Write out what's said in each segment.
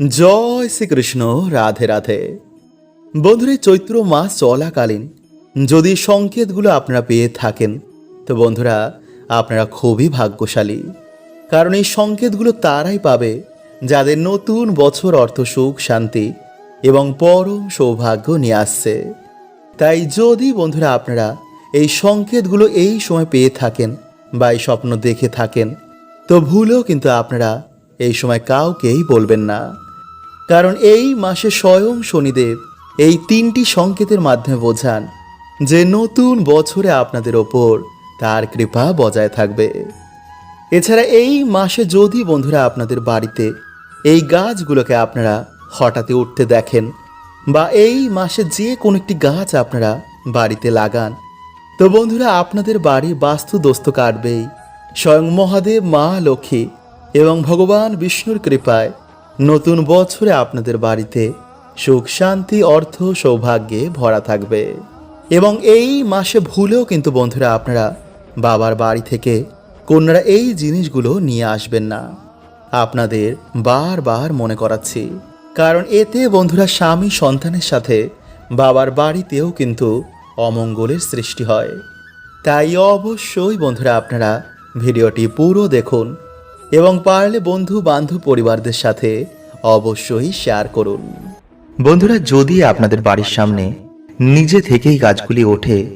জয় শ্রীকৃষ্ণ, রাধে রাধে। বন্ধুরা চৈত্র মাস চলাকালীন যদি সংকেতগুলো আপনারা পেয়ে থাকেন, তো বন্ধুরা, আপনারা খুবই ভাগ্যশালী। কারণ এই সংকেতগুলো তারাই পাবে যাদের নতুন বছর অর্থ সুখ, শান্তি এবং পরম সৌভাগ্য নিয়ে আসছে। তাই যদি বন্ধুরা আপনারা এই সংকেতগুলো এই সময় পেয়ে থাকেন বা এই স্বপ্ন দেখে থাকেন, তো ভুলেও কিন্তু আপনারা এই সময় কাউকেই বলবেন না। কারণ এই মাসে স্বয়ং শনিদেব এই তিনটি সংকেতের মাধ্যমে বোঝান যে নতুন বছরে আপনাদের ওপর তার কৃপা বজায় থাকবে। এছাড়া এই মাসে যদি বন্ধুরা আপনাদের বাড়িতে এই গাছগুলোকে আপনারা হঠাৎ উঠতে দেখেন বা এই মাসে যে কোনো একটি গাছ আপনারা বাড়িতে লাগান, তো বন্ধুরা আপনাদের বাড়ি বাস্তু দোস্ত কাটবেই। স্বয়ং মহাদেব মা লক্ষ্মী এবং ভগবান বিষ্ণুর কৃপায় নতুন বছরে আপনাদের বাড়িতে সুখ, শান্তি, অর্থ, সৌভাগ্যে ভরা থাকবে। এবং এই মাসে ভুলেও কিন্তু বন্ধুরা আপনারা বাবার বাড়ি থেকে কন্যারা এই জিনিসগুলো নিয়ে আসবেন না। আপনাদের বারবার মনে করাচ্ছি। কারণ এতে বন্ধুরা স্বামী সন্তানের সাথে বাবার বাড়িতেও কিন্তু অমঙ্গলের সৃষ্টি হয়। তাই অবশ্যই বন্ধুরা আপনারা ভিডিওটি পুরো দেখুন। এবং পারলে বন্ধু, বান্ধব পরিবারদের সাথে অবশ্যই শেয়ার করুন। বন্ধুরা, যদি আপনাদের বাড়ির সামনে নিজে থেকেই গাছগুলি ওঠে,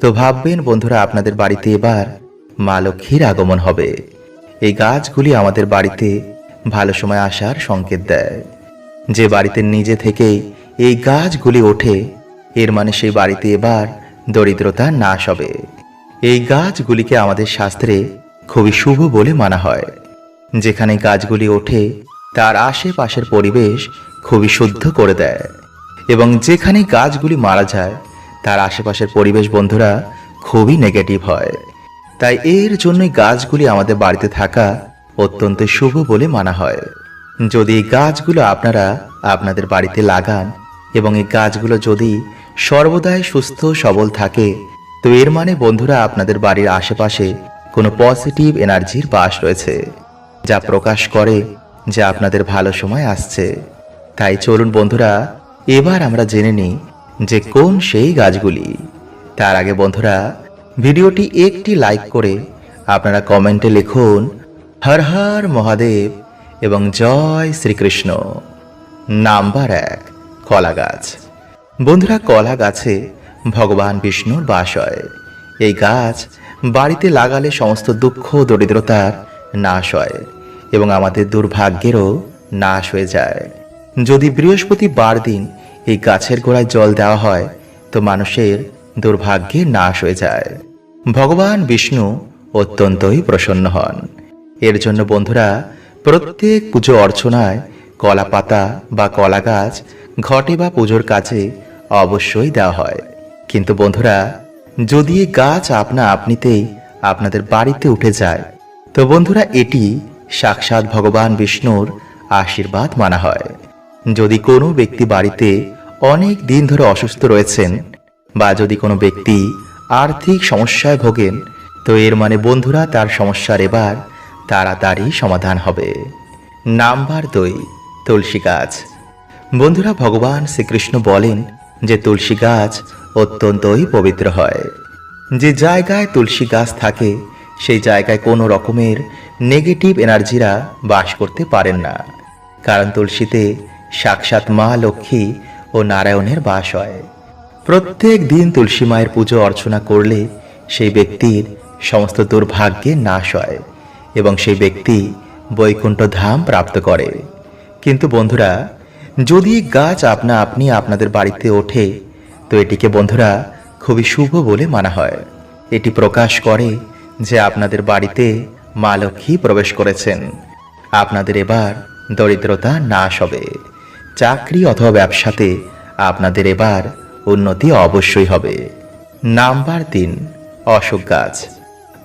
তো ভাববেন বন্ধুরা, আপনাদের বাড়িতে এবার মা লক্ষ্মীর আগমন হবে। এই গাছগুলি আমাদের বাড়িতে ভালো সময় আসার সংকেত দেয়। যে বাড়িতে নিজে থেকেই এই গাছগুলি ওঠে, এর মানে সেই বাড়িতে এবার দরিদ্রতা নাশ হবে। এই গাছগুলিকে আমাদের শাস্ত্রে খুবই শুভ বলে মানা হয়। যেখানে গাছগুলি ওঠে, তার আশেপাশের পরিবেশ খুবই শুদ্ধ করে দেয়। এবং যেখানে গাছগুলি মারা যায়, তার আশেপাশের পরিবেশ, বন্ধুরা, খুবই নেগেটিভ হয়। তাই এর জন্যই গাছগুলি আমাদের বাড়িতে থাকা অত্যন্ত শুভ বলে মানা হয়। যদি এই গাছগুলো আপনারা আপনাদের বাড়িতে লাগান এবং এই গাছগুলো যদি সর্বদাই সুস্থ, সবল থাকে, তো এর মানে বন্ধুরা, আপনাদের বাড়ির আশেপাশে কোনো পজিটিভ এনার্জির বাস রয়েছে। যা প্রকাশ করে, যে আপনাদের ভালো সময় আসছে। তাই চলুন বন্ধুরা, এবার আমরা জেনে নিই যে কোন সেই গাছগুলি। তার আগে বন্ধুরা, ভিডিওটি একটি লাইক করে আপনারা কমেন্টে লিখুন, হর হর মহাদেব এবং জয় শ্রীকৃষ্ণ নাম্বার এক, কলা গাছ। বন্ধুরা, কলা গাছে ভগবান বিষ্ণুর বাস হয়। এই গাছ বাড়িতে লাগালে সমস্ত দুঃখ, দরিদ্রতার নাশ হয়। এবং আমাদের দুর্ভাগ্যেরও নাশ হয়ে যায়। যদি বৃহস্পতি বার দিন এই গাছের গোড়ায় জল দেওয়া হয়, তো মানুষের দুর্ভাগ্যে নাশ হয়ে যায়। ভগবান বিষ্ণু অত্যন্তই প্রসন্ন হন। এর জন্য বন্ধুরা, প্রত্যেক পুজো অর্চনায় কলা পাতা বা কলা গাছ ঘটে বা পুজোর কাজে অবশ্যই দেওয়া হয়। কিন্তু বন্ধুরা, যদি গাছ আপনা আপনিতেই আপনাদের বাড়িতে উঠে যায়, তো বন্ধুরা এটি সাক্ষাৎ ভগবান বিষ্ণুর আশীর্বাদ মানা হয়। যদি কোনো ব্যক্তি বাড়িতে অনেক দিন ধরে অসুস্থ রয়েছেন বা যদি কোনো ব্যক্তি আর্থিক সমস্যায় ভোগেন, তো এর মানে বন্ধুরা তার সমস্যার এবার তাড়াতাড়ি সমাধান হবে। নাম্বার দুই, তুলসী গাছ। বন্ধুরা, ভগবান শ্রীকৃষ্ণ বলেন যে তুলসী গাছ অত্যন্তই পবিত্র হয়। যে জায়গায় তুলসী গাছ থাকে সেই জায়গায় কোনো রকমের নেগেটিভ এনার্জিরা বাস করতে পারেন না। কারণ তুলসীতে সাক্ষাৎ মা লক্ষ্মী ও নারায়ণের বাস হয়। প্রত্যেক দিন তুলসী মায়ের পুজো অর্চনা করলে সেই ব্যক্তির সমস্ত দুর্ভাগ্যে নাশ হয় এবং সেই ব্যক্তি বৈকুণ্ঠ ধাম প্রাপ্ত করে। কিন্তু বন্ধুরা, যদি গাছ আপনা আপনি আপনাদের বাড়িতে ওঠে, তো এটিকে বন্ধুরা খুবই শুভ বলে মানা হয়। এটি প্রকাশ করে যে আপনাদের বাড়িতে মা লক্ষ্মী প্রবেশ করেছেন। আপনাদের এবার দরিদ্রতা নাশ হবে। চাকরি অথবা ব্যবসাতে আপনাদের এবার উন্নতি অবশ্যই হবে। নাম্বার তিন, অশোক গাছ।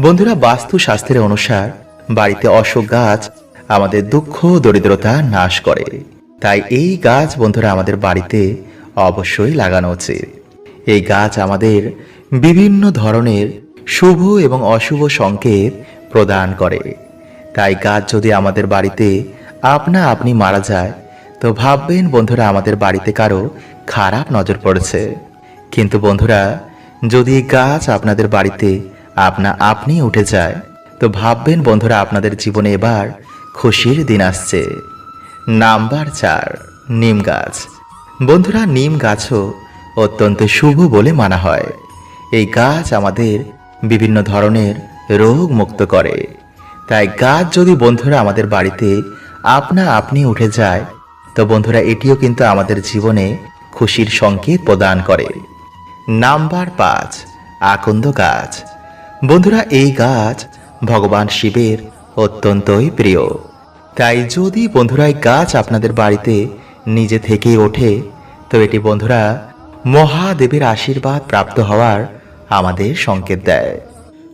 বন্ধুরা বাস্তু শাস্ত্রের অনুসার বাড়িতে অশোক গাছ আমাদের দুঃখ দরিদ্রতা নাশ করে। তাই এই গাছ বন্ধুরা আমাদের বাড়িতে অবশ্যই লাগানো উচিত। এই গাছ আমাদের বিভিন্ন ধরনের শুভ এবং অশুভ সংকেত প্রদান করে। তাই গাছ যদি আমাদের বাড়িতে আপনা আপনি মারা যায়, তো ভাববেন বন্ধুরা আমাদের বাড়িতে কারও খারাপ নজর পড়েছে। কিন্তু বন্ধুরা, যদি গাছ আপনাদের বাড়িতে আপনা আপনি উঠে যায়, তো ভাববেন বন্ধুরা আপনাদের জীবনে এবার খুশির দিন আসছে। নাম্বার চার, নিম গাছ। বন্ধুরা, নিম গাছও অত্যন্ত শুভ বলে মানা হয়। এই গাছ আমাদের বিভিন্ন ধরনের রোগ মুক্ত করে। তাই গাছ যদি বন্ধুরা আমাদের বাড়িতে আপনা আপনি উঠে যায়, তো বন্ধুরা এটিও কিন্তু আমাদের জীবনে খুশির সংকেত প্রদান করে। নাম্বার পাঁচ, আকন্দ গাছ। বন্ধুরা, এই গাছ ভগবান শিবের অত্যন্তই প্রিয়। তাই যদি বন্ধুরা এই গাছ আপনাদের বাড়িতে নিজে থেকেই ওঠে, তো এটি বন্ধুরা মহাদেবের আশীর্বাদ প্রাপ্ত হওয়ার আমাদের সংকেত দেয়।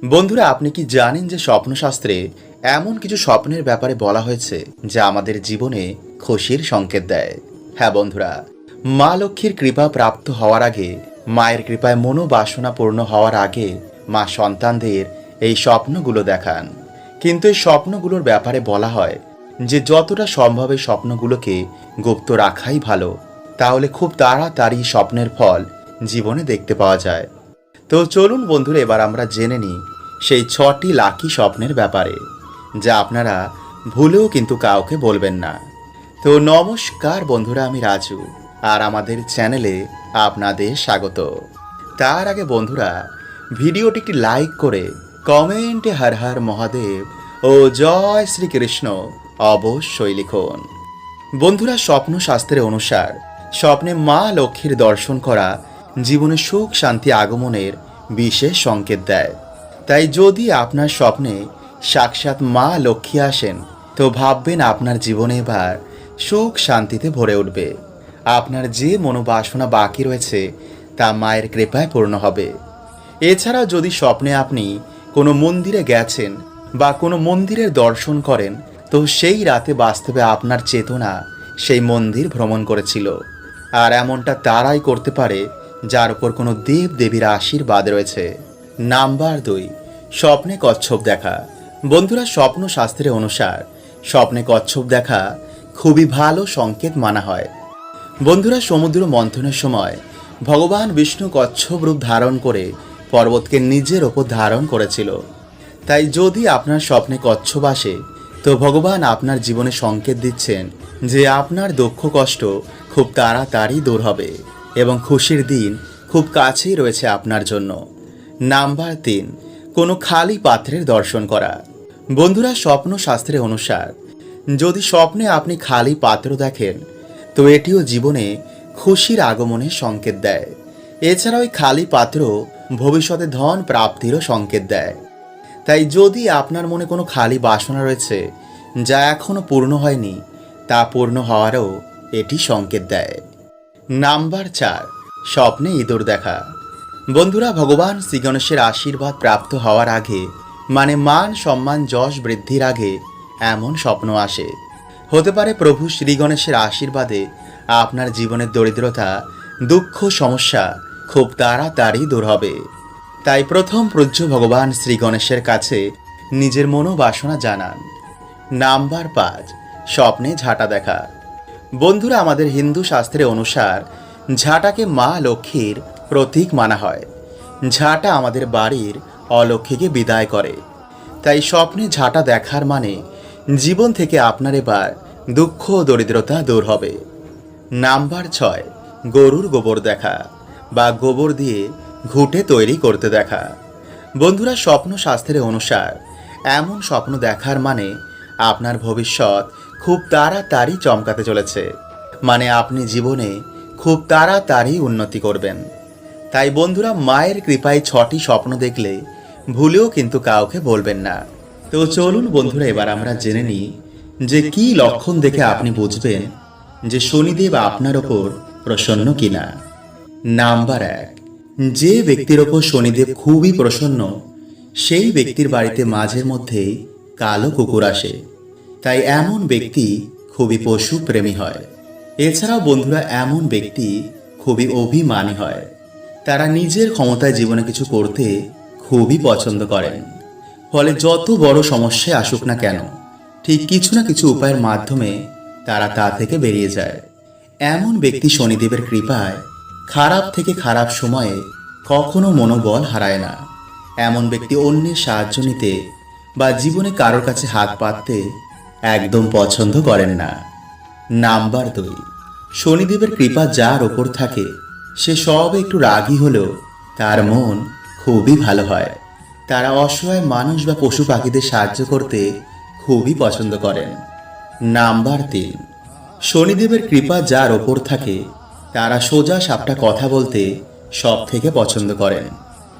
বন্ধুরা, আপনি কি জানেন যে স্বপ্নশাস্ত্রে এমন কিছু স্বপ্নের ব্যাপারে বলা হয়েছে যা আমাদের জীবনে খুশির সংকেত দেয়? হ্যাঁ বন্ধুরা, মা লক্ষ্মীর কৃপা প্রাপ্ত হওয়ার আগে, মায়ের কৃপায় মনোবাসনা পূর্ণ হওয়ার আগে মা সন্তানদের এই স্বপ্নগুলো দেখান। কিন্তু এই স্বপ্নগুলোর ব্যাপারে বলা হয় যে যতটা সম্ভব এই স্বপ্নগুলোকে গুপ্ত রাখাই ভালো। তাহলে খুব তাড়াতাড়ি স্বপ্নের ফল জীবনে দেখতে পাওয়া যায়। তো চলুন বন্ধুরা, এবার আমরা জেনে নিই সেই ছটি লাকি স্বপ্নের ব্যাপারে, যা আপনারা ভুলেও কিন্তু কাউকে বলবেন না। তো নমস্কার বন্ধুরা, আমি রাজু, আর আমাদের চ্যানেলে আপনাদের স্বাগত। তার আগে বন্ধুরা, ভিডিওটি একটি লাইক করে কমেন্টে হর হর মহাদেব ও জয় শ্রীকৃষ্ণ অবশ্যই লিখুন। বন্ধুরা স্বপ্ন শাস্ত্রের অনুসার স্বপ্নে মা লক্ষ্মীর দর্শন করা জীবনে সুখ, শান্তি আগমনের বিশেষ সংকেত দেয়। তাই যদি আপনার স্বপ্নে সাক্ষাৎ মা লক্ষ্মী আসেন, তো ভাববেন আপনার জীবনে এবার সুখ, শান্তিতে ভরে উঠবে। আপনার যে মনোবাসনা বাকি রয়েছে, তা মায়ের কৃপায় পূর্ণ হবে। এছাড়াও যদি স্বপ্নে আপনি কোনো মন্দিরে গেছেন বা কোনো মন্দিরের দর্শন করেন, তো সেই রাতে বাস্তবে আপনার চেতনা সেই মন্দির ভ্রমণ করেছিল। আর এমনটা তারাই করতে পারে যার উপর কোনো দেব দেবীর আশীর্বাদ রয়েছে। নাম্বার দুই, স্বপ্নে কচ্ছপ দেখা। বন্ধুরা, স্বপ্ন শাস্ত্রের অনুসার, স্বপ্নে কচ্ছপ দেখা খুবই ভালো সংকেত মানা হয়। বন্ধুরা, সমুদ্র মন্থনের সময় ভগবান বিষ্ণু কচ্ছপ রূপ ধারণ করে পর্বতকে নিজের ওপর ধারণ করেছিল। তাই যদি আপনার স্বপ্নে কচ্ছপ আসে, তো ভগবান আপনার জীবনে সংকেত দিচ্ছেন যে আপনার দুঃখ কষ্ট খুব তাড়াতাড়ি দূর হবে। এবং খুশির দিন খুব কাছেই রয়েছে আপনার জন্য। নাম্বার তিন, কোনো খালি পাত্রের দর্শন করা। বন্ধুরা, স্বপ্ন শাস্ত্রে অনুসার, যদি স্বপ্নে আপনি খালি পাত্র দেখেন, তো এটিও জীবনে খুশির আগমনের সংকেত দেয়। এছাড়া ওই খালি পাত্র ভবিষ্যতে ধন প্রাপ্তিরও সংকেত দেয়। তাই যদি আপনার মনে কোনো খালি বাসনা রয়েছে, যা এখনও পূর্ণ হয়নি, তা পূর্ণ হওয়ারও এটি সংকেত দেয়। নাম্বার চার, স্বপ্নে ইঁদুর দেখা। বন্ধুরা, ভগবান শ্রীগণেশের আশীর্বাদ প্রাপ্ত হওয়ার আগে মানে মান সম্মান যশ বৃদ্ধির আগে, এমন স্বপ্ন আসে। হতে পারে প্রভু শ্রীগণেশের আশীর্বাদে আপনার জীবনের দরিদ্রতা, দুঃখ, সমস্যা খুব তাড়াতাড়ি দূর হবে। তাই প্রথম পূজ্য ভগবান শ্রী গণেশের কাছে নিজের মনোবাসনা জানান। নাম্বার পাঁচ, স্বপ্নে ঝাঁটা দেখা। বন্ধুরা, আমাদের হিন্দু শাস্ত্রে অনুসার ঝাঁটাকে মা লক্ষ্মীর প্রতীক মানা হয়। ঝাঁটা আমাদের বাড়ির অলক্ষ্মীকে বিদায় করে। তাই স্বপ্নে ঝাঁটা দেখার মানে জীবন থেকে আপনার এবার দুঃখ দরিদ্রতা দূর হবে। নাম্বার ছয়, গরুর গোবর দেখা বা গোবর দিয়ে ঘুঁটে তৈরি করতে দেখা। বন্ধুরা, স্বপ্ন শাস্ত্রের অনুসার এমন স্বপ্ন দেখার মানে আপনার ভবিষ্যৎ খুব তাড়াতাড়ি চমকাতে চলেছে। মানে আপনি জীবনে খুব তাড়াতাড়ি উন্নতি করবেন। তাই বন্ধুরা, মায়ের কৃপায় ছটি স্বপ্ন দেখলে ভুলেও কিন্তু কাউকে বলবেন না। তো চলুন বন্ধুরা, এবার আমরা জেনে নিই যে কি লক্ষণ দেখে আপনি বুঝবেন যে শনিদেব আপনার ওপর প্রসন্ন কিনা। নাম্বার এক, যে ব্যক্তির ওপর শনিদেব খুবই প্রসন্ন, সেই ব্যক্তির বাড়িতে মাঝের মধ্যেই কালো কুকুর আসে। তাই এমন ব্যক্তি খুবই পশু প্রেমী হয়। এছাড়াও বন্ধুরা, এমন ব্যক্তি খুবই অভিমানী হয়। তারা নিজের ক্ষমতায় জীবনে কিছু করতে খুবই পছন্দ করেন। ফলে যত বড় সমস্যায় আসুক না কেন, ঠিক কিছু না কিছু উপায়ের মাধ্যমে তারা তা থেকে বেরিয়ে যায়। এমন ব্যক্তি শনিদেবের কৃপায় খারাপ থেকে খারাপ সময়ে কখনো মনোবল হারায় না। এমন ব্যক্তি অন্যের সাহায্য নিতে বা জীবনে কারোর কাছে হাত পাততে একদম পছন্দ করেন না। নাম্বার দুই, শনিদেবের কৃপা যার ওপর থাকে, সে সব একটু রাগী হলেও তার মন খুবই ভালো হয়। তারা অসহায় মানুষ বা পশু পাখিদের সাহায্য করতে খুবই পছন্দ করেন। নাম্বার তিন, শনিদেবের কৃপা যার ওপর থাকে, তারা সোজা সাপটা কথা বলতে সব থেকে পছন্দ করেন।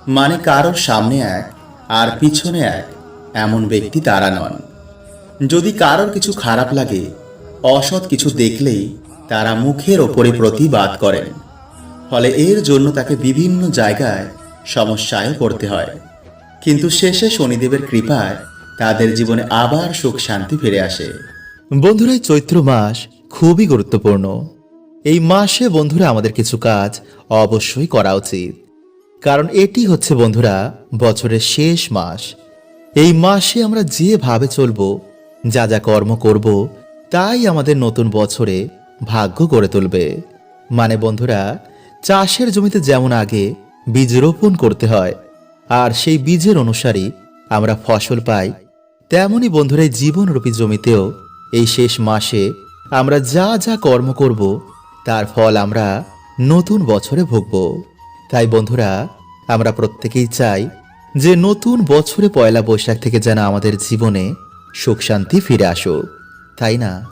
মানে কারোর সামনে এক আর পিছনে এক এমন ব্যক্তি তারা নন। যদি কারোর কিছু খারাপ লাগে, অসৎ কিছু দেখলেই তারা মুখের ওপরে প্রতিবাদ করেন। ফলে এর জন্য তাকে বিভিন্ন জায়গায় সমস্যায় পড়তে হয়। কিন্তু শেষে শনিদেবের কৃপায় তাদের জীবনে আবার সুখ শান্তি ফিরে আসে। বন্ধুরা চৈত্র মাস খুবই গুরুত্বপূর্ণ। এই মাসে বন্ধুরা, আমাদের কিছু কাজ অবশ্যই করা উচিত। কারণ এটি হচ্ছে বন্ধুরা, বছরের শেষ মাস। এই মাসে আমরা যেভাবে চলবো যা যা কর্ম করব, তাই আমাদের নতুন বছরে ভাগ্য গড়ে তুলবে। মানে বন্ধুরা, চাষের জমিতে যেমন আগে বীজ রোপণ করতে হয়, আর সেই বীজের অনুসারী আমরা ফসল পাই, তেমনি বন্ধুরা জীবনরূপী জমিতেও এই শেষ মাসে আমরা যা যা কর্ম করব, তার ফল আমরা নতুন বছরে ভুগব। তাই বন্ধুরা, আমরা প্রত্যেকেই চাই যে নতুন বছরে পয়লা বৈশাখ থেকে যেন আমাদের জীবনে সুখ শান্তি ফিরে আসুক। তাই না?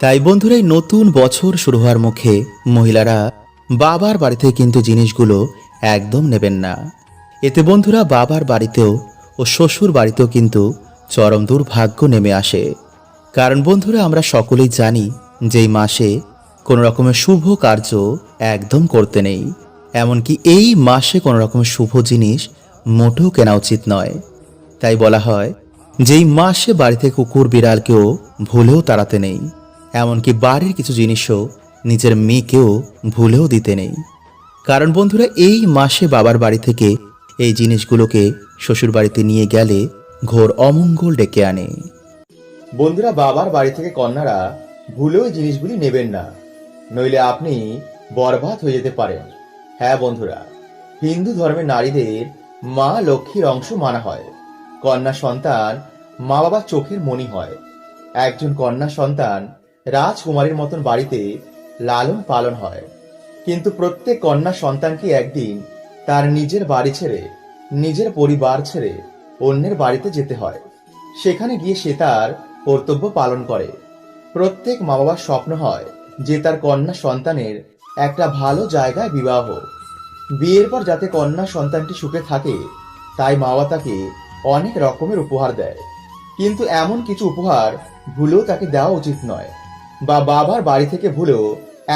তাই বন্ধুরা, এই নতুন বছর শুরু হওয়ার মুখে মহিলারা বাবার বাড়িতে কিন্তু জিনিসগুলো একদম নেবেন না। এতে বন্ধুরা, বাবার বাড়িতেও ও শ্বশুর বাড়িতেও কিন্তু চরম দুর্ভাগ্য নেমে আসে। কারণ বন্ধুরা, আমরা সকলেই জানি যে এই মাসে কোনো রকমের শুভ কার্য একদম করতে নেই। এমনকি এই মাসে কোনো রকমের শুভ জিনিস মোটেও কেনা উচিত নয়। তাই বলা হয় যেই মাসে বাড়িতে কুকুর বিড়ালকেও ভুলেও তাড়াতে নেই, এমনকি বাড়ির কিছু জিনিসও নিজের মেয়েকেও ভুলেও দিতে নেই। কারণ বন্ধুরা, এই মাসে বাবার বাড়ি থেকে এই জিনিসগুলোকে শ্বশুর বাড়িতে নিয়ে গেলে ঘোর অমঙ্গল ডেকে আনে। বন্ধুরা, বাবার বাড়ি থেকে কন্যারা ভুলেও জিনিসগুলি নেবেন না। নইলে আপনি বরবাদ হয়ে যেতে পারেন। হ্যাঁ বন্ধুরা, হিন্দু ধর্মের নারীদের মা লক্ষ্মীর অংশ মানা হয়। কন্যা সন্তান মা বাবার চোখের মনি হয়। একজন কন্যা সন্তান রাজকুমারীর মতন বাড়িতে লালন পালন হয়। কিন্তু প্রত্যেক কন্যা সন্তানকে একদিন তার নিজের বাড়ি ছেড়ে, নিজের পরিবার ছেড়ে অন্যের বাড়িতে যেতে হয়। সেখানে গিয়ে সে তার কর্তব্য পালন করে। প্রত্যেক মা বাবার স্বপ্ন হয় যে তার কন্যা সন্তানের একটা ভালো জায়গায় বিবাহ বিয়ের পর যাতে কন্যা সন্তানটি সুখে থাকে, তাই মা বাবা তাকে অনেক রকমের উপহার দেয়। কিন্তু এমন কিছু উপহার ভুলেও তাকে দেওয়া উচিত নয় বা বাবার বাড়ি থেকে ভুলেও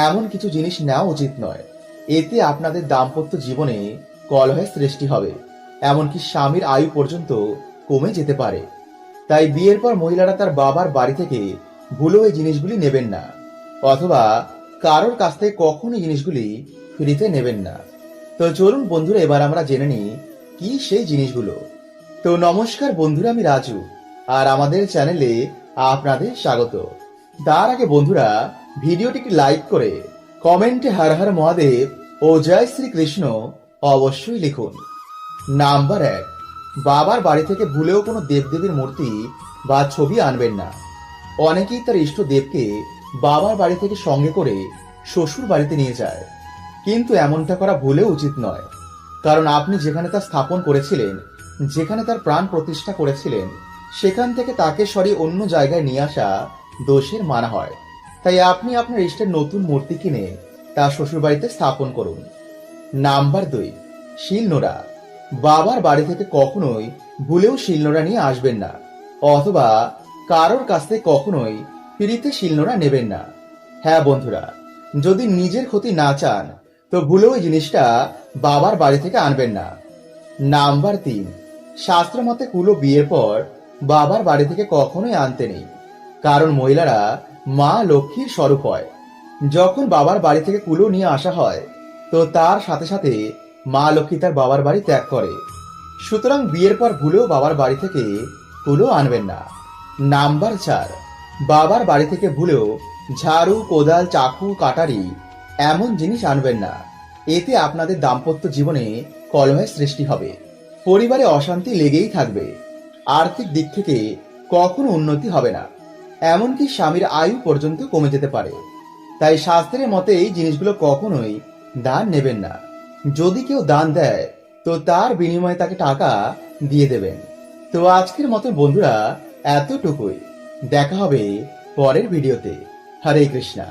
এমন কিছু জিনিস নেওয়া উচিত নয়। এতে আপনাদের দাম্পত্য জীবনে কলহের সৃষ্টি হবে, এমনকি স্বামীর আয়ু পর্যন্ত কমে যেতে পারে। তাই বিয়ের পর মহিলারা তার বাবার বাড়ি থেকে ভুলেও এই জিনিসগুলি নেবেন না, অথবা কারোর কাছ থেকে কখনই জিনিসগুলি ফ্রিতে নেবেন না। তো চলুন বন্ধুরা, এবার আমরা জেনে নিই কি সেই জিনিসগুলো। তো নমস্কার বন্ধুরা, আমি রাজু, আর আমাদের চ্যানেলে আপনাদের স্বাগত। তার আগে বন্ধুরা, ভিডিওটিকে লাইক করে কমেন্টে হর হর মহাদেব ও জয় শ্রীকৃষ্ণ অবশ্যই লিখুন। নাম্বার এক, বাবার বাড়ি থেকে ভুলেও কোনো দেবদেবীর মূর্তি বা ছবি আনবেন না। অনেকেই তার ইষ্ট দেবকে বাবার বাড়ি থেকে সঙ্গে করে শ্বশুর বাড়িতে নিয়ে যায়। কিন্তু এমনটা করা ভুলেও উচিত নয়। কারণ আপনি যেখানে তা স্থাপন করেছিলেন যেখানে তার প্রাণ প্রতিষ্ঠা করেছিলেন, সেখান থেকে তাকে সরিয়ে অন্য জায়গায় নিয়ে আসা দোষের মানা হয়। তাই আপনি আপনার ইষ্টের নতুন মূর্তি কিনে তা শ্বশুরবাড়িতে স্থাপন করুন। নাম্বার দুই, শিলনোড়া। বাবার বাড়ি থেকে কখনোই ভুলেও শিলনোড়া নিয়ে আসবেন না, অথবা কারোর কাছ থেকে কখনোই ফিরিতে শিলনোড়া নেবেন না। হ্যাঁ বন্ধুরা, যদি নিজের ক্ষতি না চান, তো ভুলেও জিনিসটা বাবার বাড়ি থেকে আনবেন না। নাম্বার তিন শাস্ত্র মতে কুলো বিয়ের পর বাবার বাড়ি থেকে কখনোই আনতে নেই। কারণ মহিলারা মা লক্ষ্মীর স্বরূপ হয়। যখন বাবার বাড়ি থেকে কুলো নিয়ে আসা হয়, তো তার সাথে সাথে মা লক্ষ্মী তার বাবার বাড়ি ত্যাগ করে। সুতরাং বিয়ের পর ভুলেও বাবার বাড়ি থেকে কুলো আনবেন না। নাম্বার চার, বাবার বাড়ি থেকে ভুলেও ঝাড়ু, কোদাল, চাকু, কাটারি এমন জিনিস আনবেন না। এতে আপনাদের দাম্পত্য জীবনে কলহের সৃষ্টি হবে। পরিবারে অশান্তি লেগেই থাকবে। আর্থিক দিক থেকে কখনো উন্নতি হবে না। এমনকি স্বামীর আয়ু পর্যন্ত কমে যেতে পারে। তাই শাস্ত্রের মতে এই জিনিসগুলো কখনোই দান নেবেন না। যদি কেউ দান দেয়, তো তার বিনিময়ে তাকে টাকা দিয়ে দেবেন। তো আজকের মতো বন্ধুরা, এতটুকুই। দেখা হবে পরের ভিডিওতে। হরে কৃষ্ণা।